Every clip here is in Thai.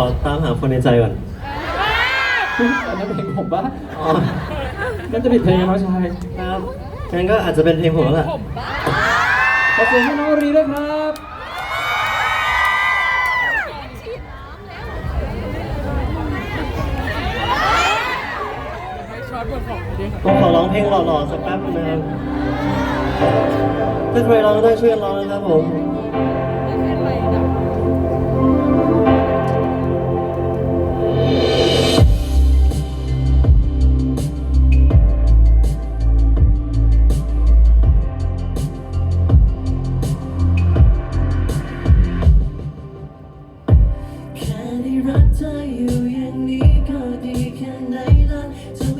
อตามหาคนในใจก่อนอันนั้นเพลงผมปะอ๋อนั่นจะเป็นเพลงแล้วชายครับงั้นก็อาจจะเป็นเพลงผมแล้วล่ะขอเสียงให้น้องรีด้วยครับผมขอร้องเพลงหล่อๆสักแป๊บนึงถ้าใครร้องได้ช่วยร้องนะครับผม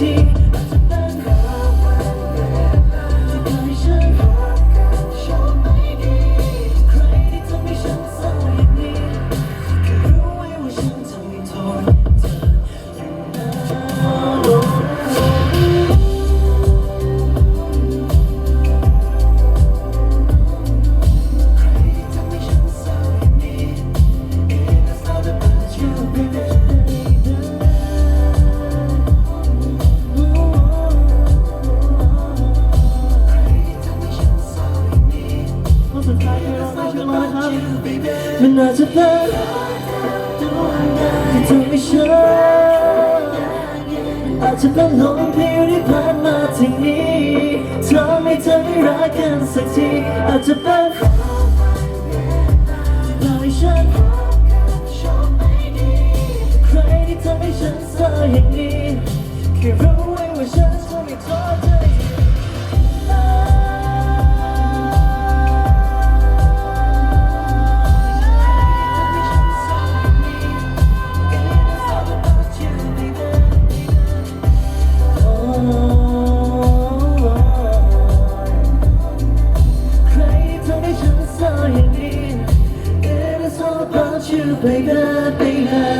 city But not to fall You only me sure. I took a long period of my martini Tell me, tell me, I can succeed. I took a Taylor.